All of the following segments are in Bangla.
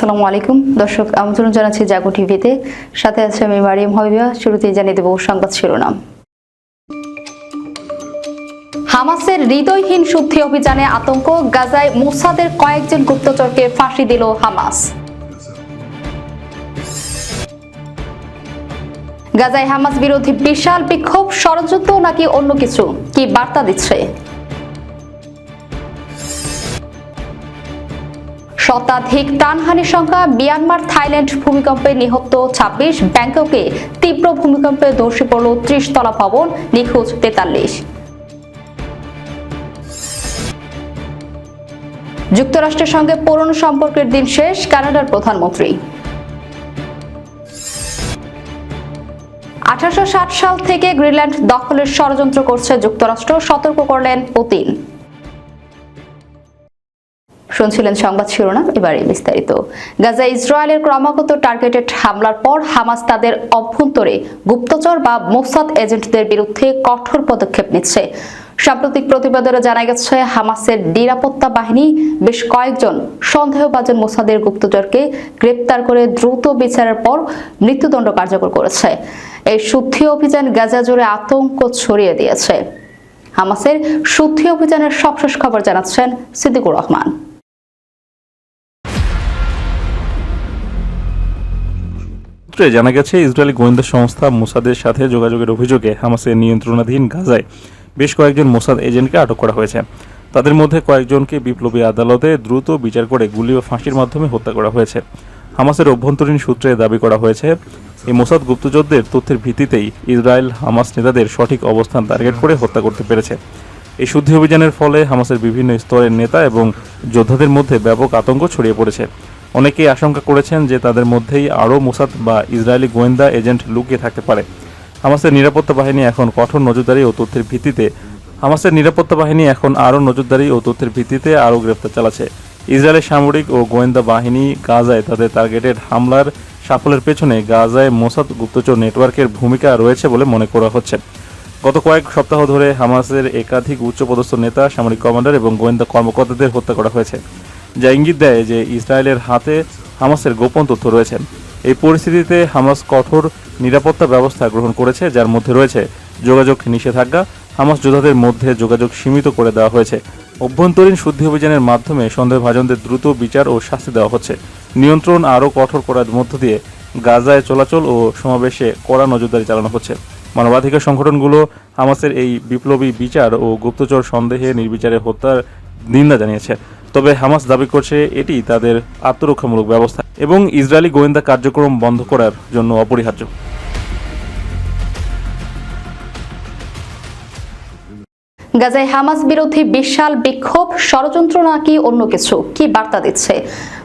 আসসালামু আলাইকুম। দর্শক, আমন্ত্রণ জানাচ্ছি জাগো টিভিতে। সাথে আছে আমি মারিয়াম হবিবা। শুরুতেই জানিয়ে দেব সংবাদ শিরোনাম। হামাসের হৃদয়হীন শুদ্ধি অভিযানে আতঙ্ক। গাজায় মোসাদের কয়েকজন গুপ্তচরকে ফাঁসি দিল হামাস। গাজায় হামাস বিরোধী বিশাল বিক্ষোভ ষড়যন্ত্র নাকি অন্য কিছু? কি বার্তা দিচ্ছে? শতাধিক প্রাণহানির সংখ্যা মিয়ানমার, থাইল্যান্ড ভূমিকম্পে নিহত ২৬ ব্যাংককে তীব্র ভূমিকম্পে ধসে পড়ল ত্রিশ তলা ভবন, নিখোঁজ তেতাল্লিশ। যুক্তরাষ্ট্রের সঙ্গে পুরনো সম্পর্কের দিন শেষ, কানাডার প্রধানমন্ত্রী। আঠারোশো ষাট সাল থেকে গ্রিনল্যান্ড দখলের ষড়যন্ত্র করছে যুক্তরাষ্ট্র, সতর্ক করলেন পুতিন। শুনছিলেন সংবাদ শিরোনাম এবারে বিস্তারিত। গাজা ইসরায়েলের ক্রমাগত টার্গেটেড হামলার পর হামাস তাদের অভ্যন্তরে গুপ্তচর বা মোসাদ এজেন্টদের বিরুদ্ধে কঠোর পদক্ষেপ নিচ্ছে। সাম্প্রতিক প্রতিবেদনে জানা গেছে, হামাসের নিরাপত্তা বাহিনী বেশ কয়েকজন সন্দেহভাজন মোসাদের গুপ্তচরকে গ্রেপ্তার করে দ্রুত বিচারের পর মৃত্যুদণ্ড কার্যকর করেছে। এই শুদ্ধি অভিযান গাজা জুড়ে আতঙ্ক ছড়িয়ে দিয়েছে। হামাসের শুদ্ধি অভিযানের সবশেষ খবর জানাচ্ছেন সিদ্দিকুর রহমান। সূত্রে জানা গেছে, ইসরায়েলি গোয়েন্দা সংস্থা মোসাদের সাথে যোগাযোগের অভিযোগে হামাসের নিয়ন্ত্রণাধীন গাজায় বেশ কয়েকজন মোসাদ এজেন্টকে আটক করা হয়েছে। তাদের মধ্যে কয়েকজনকে বিপ্লবী আদালতে দ্রুত বিচার করে গুলি ও ফাঁসির মাধ্যমে হত্যা করা হয়েছে। হামাসের অভ্যন্তরীণ সূত্রে দাবি করা হয়েছে, এই মোসাদ গুপ্তচরদের তথ্যের ভিত্তিতেই ইসরায়েল হামাস নেতাদের সঠিক অবস্থান টার্গেট করে হত্যা করতে পেরেছে। এই শুদ্ধি অভিযানের ফলে হামাসের বিভিন্ন স্তরের নেতা এবং যোদ্ধাদের মধ্যে ব্যাপক আতঙ্ক ছড়িয়ে পড়েছে। অনেকেই আশঙ্কা করেছেন যে তাদের মধ্যেই আরও মোসাদ বা ইসরায়েলি গোয়েন্দা এজেন্ট লুকিয়ে থাকতে পারে। হামাসের নিরাপত্তা বাহিনী এখন কঠোর নজরদারি ও তথ্যের ভিত্তিতে হামাসের নিরাপত্তা বাহিনী এখন আরও নজরদারি ও তথ্যের ভিত্তিতে আরও গ্রেফতার চালাচ্ছে। ইসরায়েলের সামরিক ও গোয়েন্দা বাহিনী গাজায় তাদের টার্গেটেড হামলার সাফল্যের পেছনে গাজায় মোসাদ গুপ্তচর নেটওয়ার্কের ভূমিকা রয়েছে বলে মনে করা হচ্ছে। গত কয়েক সপ্তাহ ধরে হামাসের একাধিক উচ্চপদস্থ নেতা, সামরিক কমান্ডার এবং গোয়েন্দা কর্মকর্তাদের হত্যা করা হয়েছে। যা ইঙ্গিত দেয় যে ইসরায়েলের হাতে হামাসের গোপন তথ্য রয়েছে। এই পরিস্থিতিতে হামাস কঠোর নিরাপত্তা ব্যবস্থা গ্রহণ করেছে, যার মধ্যে রয়েছে যোগাযোগ নিষেধাজ্ঞা। হামাস যোদ্ধাদের মধ্যে যোগাযোগ সীমিত করে দেওয়া হয়েছে। অভ্যন্তরীণ শুদ্ধি অভিযানের মাধ্যমে সন্দেহভাজনদের দ্রুত বিচার ও শাস্তি দেওয়া হচ্ছে। নিয়ন্ত্রণ আরও কঠোর করার মধ্য দিয়ে গাজায় চলাচল ও সমাবেশে কড়া নজরদারি চালানো হচ্ছে। মানবাধিকার সংগঠনগুলো হামাসের এই বিপ্লবী বিচার ও গুপ্তচর সন্দেহে নির্বিচারে হত্যার নিন্দা জানিয়েছে। তবে হামাস দাবি করছে এটি তাদের আত্মরক্ষামূলক ব্যবস্থা এবং ইসরায়েলি গোয়েন্দা কার্যক্রম বন্ধ করার জন্য অপরিহার্য। গাজায় হামাস বিরোধী বিশাল বিক্ষোভ, ষড়যন্ত্র নাকি অন্য কিছু? কি বার্তা দিচ্ছে?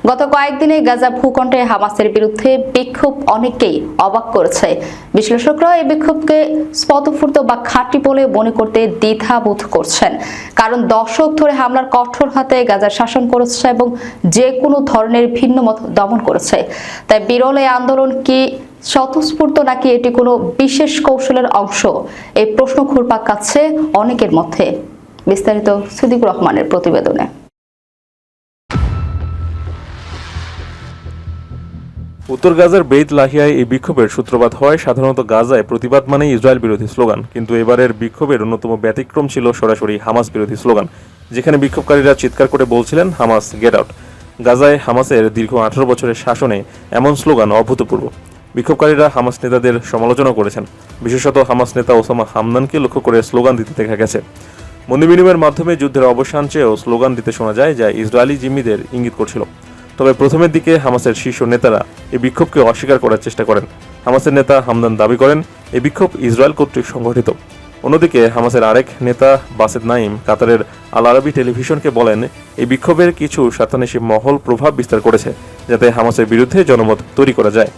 গত কয়েকদিনে গাজা ভূখণ্ডে হামাসের বিরুদ্ধে বিক্ষোভ অনেককেই অবাক করেছে। বিশ্লেষকরা এই বিক্ষোভকে স্পতফূর্ত বা খাঁটি বলে মনে করতে দ্বিধাবোধ করছেন। কারণ দশক ধরে হামলার কঠোর হাতে গাজার শাসন করেছে এবং যে কোনো ধরনের ভিন্ন মত দমন করেছে। তাই বিরল এই আন্দোলন কি স্বতঃস্ফূর্ত নাকি এটি কোনো বিশেষ কৌশলের অংশ? এই প্রশ্ন ঘুরপাক কাচ্ছে অনেকের মধ্যে। বিস্তারিত সিদ্দিকুর রহমানের প্রতিবেদনে। উত্তর গাজার বেইত লাহিয়ায় এই বিক্ষোভের সূত্রপাত হয় সাধারণত গাজায় প্রতিবাদ মানেই ইসরায়েল বিরোধী স্লোগান। কিন্তু এবারের বিক্ষোভের অন্যতম ব্যতিক্রম ছিল সরাসরি হামাস বিরোধী স্লোগান, যেখানে বিক্ষোভকারীরা চিৎকার করে বলছিলেন, হামাস, গেট আউট। গাজায় হামাসের দীর্ঘ আঠারো বছরের শাসনে এমন স্লোগান অভূতপূর্ব। বিক্ষোভকারীরা হামাস নেতাদের সমালোচনা করেছেন। বিশেষত হামাস নেতা ওসামা হামদানকে লক্ষ্য করে স্লোগান দিতে দেখা গেছে। বন্দি বিনিময়ের মাধ্যমে যুদ্ধের অবসান চেয়েও স্লোগান দিতে শোনা যায়, যা ইসরায়েলি জিম্মিদের ইঙ্গিত করছিল। তবে প্রথমের দিকে হামাসের শীর্ষ নেতারা এই বিক্ষোভকে অস্বীকার করার চেষ্টা করেন। হামাসের নেতা হামদান দাবি করেন, এই বিক্ষোভ ইসরায়েল কর্তৃক সংগঠিত অন্যদিকে হামাসের আরেক নেতা বাসেদ নাইম কাতারের আল আরবি টেলিভিশনকে বলেন, এই বিক্ষোভের কিছু স্বার্থান্বেষী মহল প্রভাব বিস্তার করেছে, যাতে হামাসের বিরুদ্ধে জনমত তৈরি করা যায়।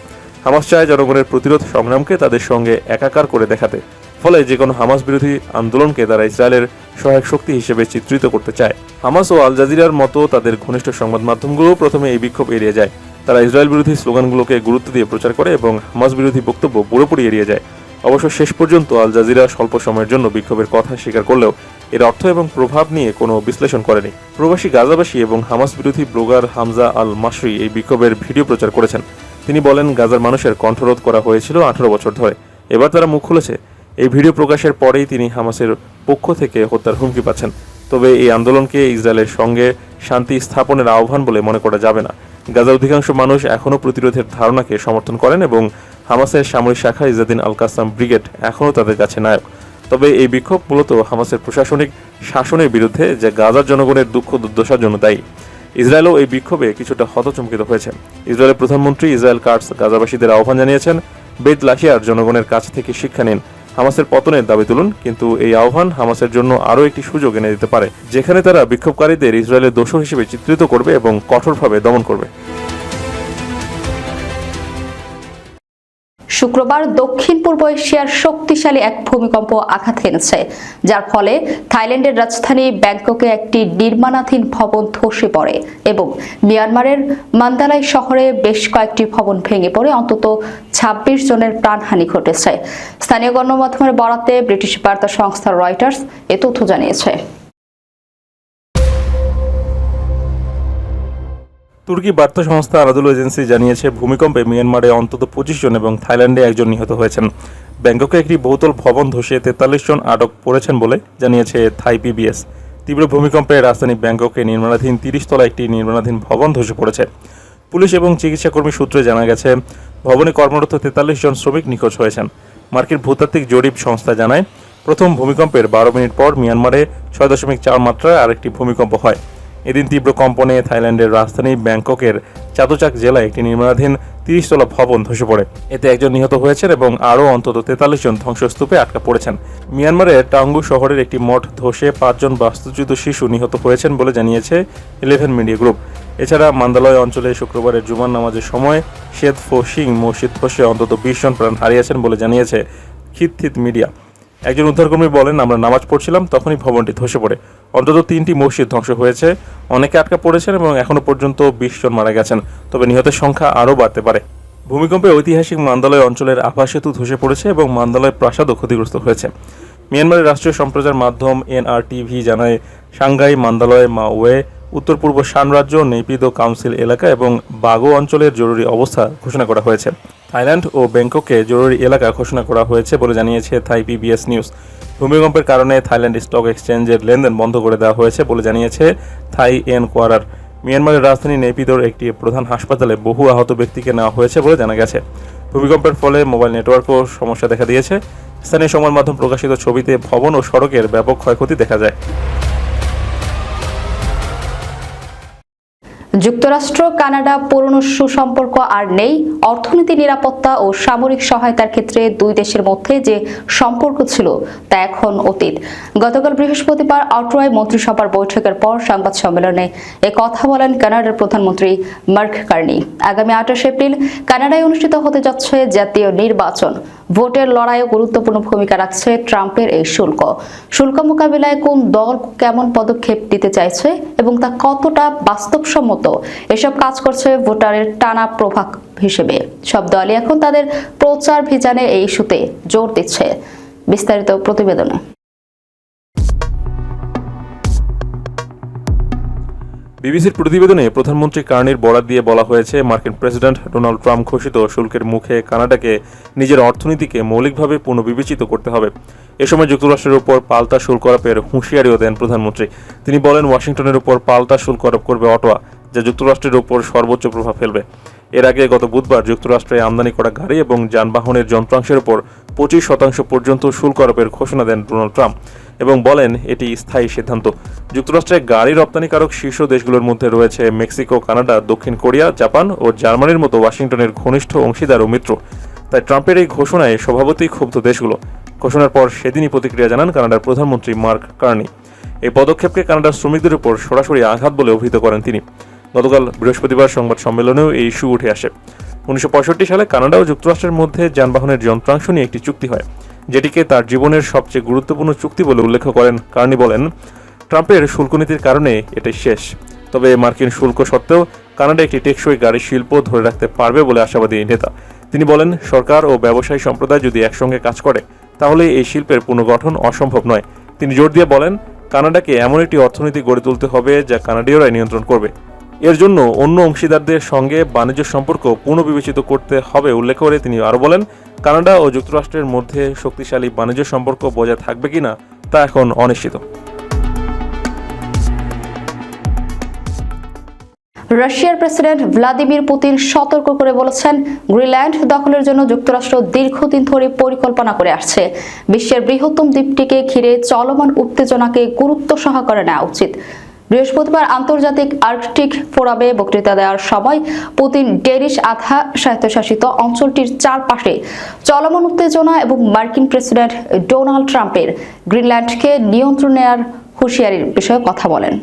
হামাস চায় জনগণের প্রতিরোধ সংগ্রামকে তাদের সঙ্গে একাকার করে দেখাতে। ফলে যে কোনো হামাস বিরোধী আন্দোলনকে তারা ইসরায়েলের সহায়ক শক্তি হিসেবে চিত্রিত করতে চায়। হামাস ও আল জাজিরার মতো তাদের ঘনিষ্ঠ সংবাদ মাধ্যমগুলো প্রথমে এই বিক্ষোভ এড়িয়ে যায়। তারা ইসরায়েল বিরোধী স্লোগানগুলোকে গুরুত্ব দিয়ে প্রচার করে এবং হামাস বিরোধী বক্তব্য পুরোপুরি এড়িয়ে যায়। অবশ্য শেষ পর্যন্ত আল জাজিরা স্বল্প সময়ের জন্য বিক্ষোভের কথা স্বীকার করলেও এর অর্থ এবং প্রভাব নিয়ে কোনো বিশ্লেষণ করেনি। প্রবাসী গাজাবাসী এবং হামাস বিরোধী ব্লগার হামজা আল মাসরি এই বিক্ষোভের ভিডিও প্রচার করেছেন। তিনি বলেন, গাজার মানুষের কণ্ঠরোধ করা হয়েছিল আঠারো বছর ধরে। এবার তারা মুখ খুলেছে। এই ভিডিও প্রকাশের পরেই তিনি হামাসের পক্ষ থেকে হত্যার হুমকি পাচ্ছেন। তবে এই আন্দোলনকে ইসরায়েলের সঙ্গে শান্তি স্থাপনের আহ্বান বলে মনে করা যাবে না। গাজার অধিকাংশ মানুষ এখনও প্রতিরোধের ধারণাকে সমর্থন করেন এবং হামাসের সামরিক শাখা ইজাদিন আল কাসাম ব্রিগেড এখনও তাদের কাছে নায়ক। তবে এই বিক্ষোভ মূলত হামাসের প্রশাসনিক শাসনের বিরুদ্ধে, যা গাজার জনগণের দুঃখ দুর্দশার জন্য দায়ী। ইসরায়েলও এই বিক্ষোভে কিছুটা হতচমকিত হয়েছে। ইসরায়েলের প্রধানমন্ত্রী ইসরায়েল কার্স গাজাবাসীদের আহ্বান জানিয়েছেন, বেদ লাশিয়ার জনগণের কাছ থেকে শিক্ষা নিন। হামাসের পতনের দাবি তুলুন, কিন্তু এই আহ্বান হামাসের জন্য আরও একটি সুযোগ এনে দিতে পারে, যেখানে তারা বিক্ষোভকারীদের ইসরায়েলের দোষ হিসেবে চিত্রিত করবে এবং কঠোরভাবে দমন করবে। শুক্রবার দক্ষিণ পূর্ব এশিয়ার শক্তিশালী এক ভূমিকম্প আঘাত হেনেছে যার ফলে থাইল্যান্ডের রাজধানী ব্যাংককে একটি নির্মাণাধীন ভবন ধসে পড়ে এবং মিয়ানমারের মান্দালাই শহরে বেশ কয়েকটি ভবন ভেঙে পড়ে। অন্তত ২৬ জনের প্রাণহানি ঘটেছে। স্থানীয় গণমাধ্যমের বরাতে ব্রিটিশ বার্তা সংস্থা রয়টার্স এ তথ্য জানিয়েছে। তুর্কি বার্তা সংস্থা আরাদুল এজেন্সি জানিয়েছে, ভূমিকম্পে মিয়ানমারে অন্তত পঁচিশ জন এবং থাইল্যান্ডে একজন নিহত হয়েছেন। ব্যাংককে একটি বহুতল ভবন ধসে তেতাল্লিশ জন আটক পড়েছেন বলে জানিয়েছে থাই পিবিএস তীব্র ভূমিকম্পে রাজধানী ব্যাংককে নির্মাণাধীন তিরিশ তলা একটি নির্মাণাধীন ভবন ধসে পড়েছে। পুলিশ এবং চিকিৎসাকর্মী সূত্রে জানা গেছে, ভবনে কর্মরত তেতাল্লিশ জন শ্রমিক নিখোঁজ হয়েছেন। মার্কিন ভূতাত্ত্বিক জরিপ সংস্থা জানায়, প্রথম ভূমিকম্পের বারো মিনিট পর মিয়ানমারে ছয় দশমিক চার মাত্রায় আরেকটি ভূমিকম্প হয়। এদিন তীব্র কম্পনে থাইল্যান্ডের রাজধানী ব্যাংককের চাতোচাক জেলায় একটি নির্মাণাধীন তিরিশতলা ভবন ধসে পড়ে। এতে একজন নিহত হয়েছেন এবং আরও অন্তত তেতাল্লিশ জন ধ্বংসস্তূপে আটকা পড়েছেন। মিয়ানমারের টাঙ্গু শহরের একটি মঠ ধসে পাঁচজন বাস্তুচ্যুত শিশু নিহত হয়েছেন বলে জানিয়েছে ইলেভেন মিডিয়া গ্রুপ। এছাড়া মান্দালয় অঞ্চলে শুক্রবারের জুমার নামাজের সময় শেদ ফো সিং মসজিদ ধসে অন্তত বিশ জন প্রাণ হারিয়েছেন বলে জানিয়েছে খিতথিত মিডিয়া। একজন উদ্ধারকর্মী বলেন, আমরা নামাজ পড়ছিলাম, তখনই ভবনটি ধসে পড়ে। অন্তত তিনটি মসজিদ ধ্বংস হয়েছে। অনেকে আটকা পড়েছেন এবং এখনও পর্যন্ত বিশ জন মারা গেছেন। তবে নিহতের সংখ্যা আরও বাড়তে পারে। ভূমিকম্পে ঐতিহাসিক মান্দালয় অঞ্চলের আভা সেতু ধসে পড়েছে এবং মান্দালয় প্রাসাদও ক্ষতিগ্রস্ত হয়েছে। মিয়ানমারের রাষ্ট্রীয় সম্প্রচার মাধ্যম এনআরটিভি জানায়, সাংঘাই মান্দালয় মাওয়ে উত্তর পূর্ব শান রাজ্য নেপিদো কাউন্সিল এলাকা এবং বাগো অঞ্চলের জরুরি অবস্থা ঘোষণা করা হয়েছে। থাইল্যান্ড ও ব্যাংককে জরুরি এলাকা ঘোষণা করা হয়েছে বলে জানিয়েছে থাই পিবিএস নিউজ। ভূমিকম্পের কারণে থাইল্যান্ড স্টক এক্সচেঞ্জের লেনদেন বন্ধ করে দেওয়া হয়েছে বলে জানিয়েছে থাই এন কোয়ারার মিয়ানমারের রাজধানী নেপিদোর একটি প্রধান হাসপাতালে বহু আহত ব্যক্তিকে নেওয়া হয়েছে বলে জানা গেছে। ভূমিকম্পের ফলে মোবাইল নেটওয়ার্কও সমস্যা দেখা দিয়েছে। স্থানীয় সংবাদ মাধ্যম প্রকাশিত ছবিতে ভবন ও সড়কের ব্যাপক ক্ষয়ক্ষতি দেখা যায়। যুক্তরাষ্ট্র, কানাডা পুরনো সুসম্পর্ক আর নেই। অর্থনীতি, নিরাপত্তা ও সামরিক সহায়তার ক্ষেত্রে দুই দেশের মধ্যে যে সম্পর্ক ছিল তা এখন অতীত। গতকাল বৃহস্পতিবার আউটরয় মন্ত্রিসভার বৈঠকের পর সংবাদ সম্মেলনে এ কথা বলেন কানাডার প্রধানমন্ত্রী মার্ক কার্নি। আগামী আঠাশ এপ্রিল কানাডায় অনুষ্ঠিত হতে যাচ্ছে জাতীয় নির্বাচন। ভোটের লড়াইয়ে গুরুত্বপূর্ণ ভূমিকা রাখছে ট্রাম্পের এই শুল্ক। শুল্ক মোকাবিলায় কোন দল কেমন পদক্ষেপ নিতে চাইছে এবং তা কতটা বাস্তবসম্মত? এসব কাজ করছে ভোটারের টানা প্রভাব হিসেবে। সব দলই এখন তাদের প্রচার ভিজানে এই ইস্যুতে জোর দিচ্ছে। বিস্তারিত প্রতিবেদনে। বিবিসির প্রতিবেদনে প্রধানমন্ত্রী কার্নির বরাদ দিয়ে বলা হয়েছে, মার্কিন প্রেসিডেন্ট ডোনাল্ড ট্রাম্প ঘোষিত শুল্কের মুখে কানাডাকে নিজের অর্থনীতিকে মৌলিকভাবে পুনর্বিবেচিত করতে হবে। এ সময় যুক্তরাষ্ট্রের উপর পাল্টা শুল্ক আরোপের হুঁশিয়ারিও দেন প্রধানমন্ত্রী। তিনি বলেন, ওয়াশিংটনের উপর পাল্টা শুল্ক আরোপ করবে অটোয়া, যা যুক্তরাষ্ট্রের উপর সর্বোচ্চ প্রভাব ফেলবে। এর আগে গত বুধবার যুক্তরাষ্ট্রে আমদানি করা গাড়ি এবং যানবাহনের যন্ত্রাংশের উপর পঁচিশ শতাংশ পর্যন্ত শুল্ক আরোপের ঘোষণা দেন ডোনাল্ড ট্রাম্প। এবং বলেন, এটি স্থায়ী সিদ্ধান্ত। যুক্তরাষ্ট্রে গাড়ি রপ্তানিকারক শীর্ষ দেশগুলোর মধ্যে রয়েছে মেক্সিকো, কানাডা, দক্ষিণ কোরিয়া, জাপান ও জার্মানির মতো ওয়াশিংটনের ঘনিষ্ঠ অংশীদার ও মিত্র। তাই ট্রাম্পের এই ঘোষণায় স্বভাবতই ক্ষুব্ধ দেশগুলো। ঘোষণার পর সেদিনই প্রতিক্রিয়া জানান কানাডার প্রধানমন্ত্রী মার্ক কার্নি। এই পদক্ষেপকে কানাডার শ্রমিকদের উপর সরাসরি আঘাত বলে অভিহিত করেন তিনি। গতকাল বৃহস্পতিবার সংবাদ সম্মেলনেও এই ইস্যু উঠে আসে। উনিশশো পঁয়ষট্টি সালে কানাডা ও যুক্তরাষ্ট্রের মধ্যে যানবাহনের যন্ত্রাংশ নিয়ে একটি চুক্তি হয়। যেটিকে তার জীবনের সবচেয়ে গুরুত্বপূর্ণ চুক্তি বলে উল্লেখ করেন। কার্নি বলেন, ট্রাম্পের শুল্ক নীতির কারণে এটাই শেষ। তবে মার্কিন শুল্ক সত্ত্বেও কানাডা একটি টেকসই গাড়ি শিল্প ধরে রাখতে পারবে বলে আশাবাদী নেতা। তিনি বলেন, সরকার ও ব্যবসায়ী সম্প্রদায় যদি একসঙ্গে কাজ করে, তাহলে এই শিল্পের পুনর্গঠন অসম্ভব নয়। তিনি জোর দিয়ে বলেন, কানাডাকে এমন একটি অর্থনীতি গড়ে তুলতে হবে যা কানাডীয়রাই নিয়ন্ত্রণ করবে। এর জন্য অন্য অংশীদারদের সঙ্গে বাণিজ্য সম্পর্ক পুনর্বিবেচিত করতে হবে উল্লেখ করে তিনি আরও বলেন, কানাডা ও যুক্তরাষ্ট্রের মধ্যে শক্তিশালী বাণিজ্য সম্পর্ক বজায় থাকবে কিনা তা এখন অনিশ্চিত। রাশিয়ার প্রেসিডেন্ট ভ্লাদিমির পুতিন সতর্ক করে বলেছেন, গ্রিনল্যান্ড দখলের জন্য যুক্তরাষ্ট্র দীর্ঘদিন ধরে পরিকল্পনা করে আসছে। বিশ্বের বৃহত্তম দ্বীপটিকে ঘিরে চলমান উত্তেজনাকে গুরুত্ব সহকারে নেওয়া উচিত। বৃহস্পতিবার আন্তর্জাতিক আর্কটিক ফোরামে বক্তৃতা দেওয়ার সময় পুতিন ডেনিশ আধা স্বায়ত্তশাসিত অঞ্চলটির চারপাশে চলমান উত্তেজনা এবং মার্কিন প্রেসিডেন্ট ডোনাল্ড ট্রাম্পের গ্রিনল্যান্ডকে নিয়ন্ত্রণ নেওয়ার হুঁশিয়ারির বিষয়ে কথা বলেন।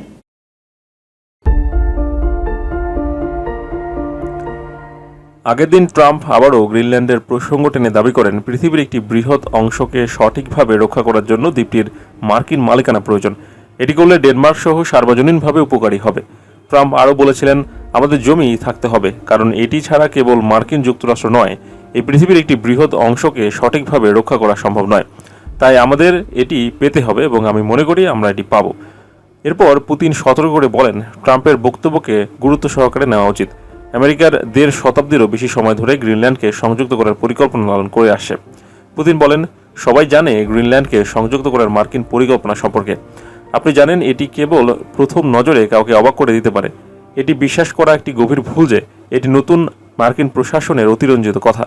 আগের দিন ট্রাম্প আবারও গ্রিনল্যান্ডের প্রসঙ্গ টেনে দাবি করেন, পৃথিবীর একটি বৃহৎ অংশকে সঠিকভাবে রক্ষা করার জন্য দ্বীপটির মার্কিন মালিকানা প্রয়োজন। এটি করলে ডেনমার্ক সহ সার্বজনীনভাবে উপকারী হবে। ট্রাম্প আরও বলেছিলেন, আমাদের জমি থাকতে হবে, কারণ এটি ছাড়া কেবল মার্কিন যুক্তরাষ্ট্র নয়, এই পৃথিবীর একটি বৃহৎ অংশকে সঠিকভাবে রক্ষা করা সম্ভব নয়। তাই আমাদের এটি পেতে হবে এবং আমি মনে করি আমরা এটি পাবো। এরপর পুতিন সতর্ক করে বলেন, ট্রাম্পের বক্তব্যকে গুরুত্ব সহকারে নেওয়া উচিত। আমেরিকার দেড় শতাব্দীরও বেশি সময় ধরে গ্রিনল্যান্ডকে সংযুক্ত করার পরিকল্পনা লালন করে আসছে। পুতিন বলেন, সবাই জানে গ্রিনল্যান্ডকে সংযুক্ত করার মার্কিন পরিকল্পনা সম্পর্কে। আপনি জানেন এটি কেবল প্রথম নজরে কাউকে অবাক করে দিতে পারে। এটি বিশ্বাস করা একটি গভীর ভুল যে এটি নতুন মার্কিন প্রশাসনের অতিরঞ্জিত কথা।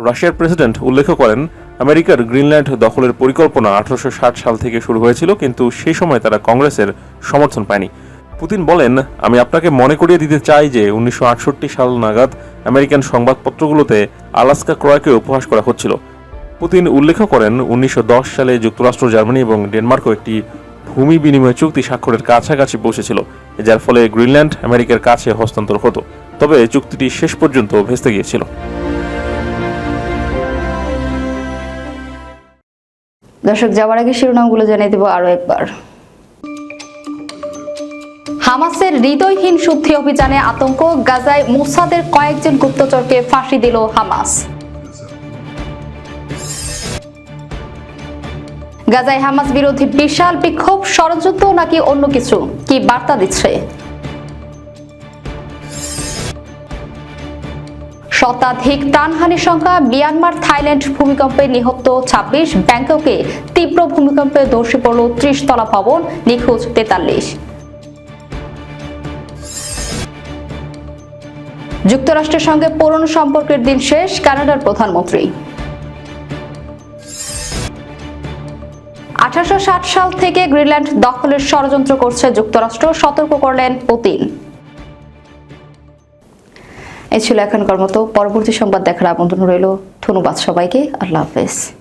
রাশিয়ার প্রেসিডেন্ট উল্লেখ করেন, আমেরিকার গ্রিনল্যান্ড দখলের পরিকল্পনা আঠারোশো ষাট সাল থেকে শুরু হয়েছিল, কিন্তু সেই সময় তারা কংগ্রেসের সমর্থন পায়নি। পুতিন বলেন, আমি আপনাকে মনে করিয়ে দিতে চাই যে উনিশশো আটষট্টি সাল নাগাদ আমেরিকান সংবাদপত্রগুলোতে আলাস্কা ক্রয়কে উপহাস করা হচ্ছিল। পুতিন উল্লেখ করেন, উনিশশো দশ সালে যুক্তরাষ্ট্র, জার্মানি এবং ডেনমার্কও একটি ভূমি বিনিময় চুক্তি স্বাক্ষরের কাছাকাছি পৌঁছেছিল যার ফলে গ্রিনল্যান্ড আমেরিকার কাছে হস্তান্তর হতো। তবে চুক্তিটি শেষ পর্যন্ত ভেস্তে গিয়েছিল। দর্শক, যাওয়ার আগে শিরোনামগুলো জানিয়ে দেব আরও একবার। হামাসের হৃদয়হীন শুদ্ধি অভিযানে আতঙ্ক, গাজায় মোসাদের কয়েকজন গুপ্তচরকে ফাঁসি দিল হামাস। গাজায় হামাস বিরোধী বিশাল বিক্ষোভ, ষড়যন্ত্র নাকি অন্য কিছু? কি বার্তা দিচ্ছে? শতাধিক প্রাণহানির সংখ্যা মিয়ানমার, থাইল্যান্ড ভূমিকম্পে নিহত ২৬ ব্যাংককে তীব্র ভূমিকম্পে ধসে পড়ল ত্রিশ তলা ভবন, নিখোঁজ তেতাল্লিশ। যুক্তরাষ্ট্রের সঙ্গে পুরনো সম্পর্কের দিন শেষ, কানাডার প্রধানমন্ত্রী। সাল থেকে গ্রিনল্যান্ড দখলের ষড়যন্ত্র করছে যুক্তরাষ্ট্র, সতর্ক করলেন পুতিন। এ ছিল এখনকার মতো। পরবর্তী সংবাদ দেখার আমন্ত্রণ রইল। ধন্যবাদ সবাইকে। আল্লাহ হাফেজ।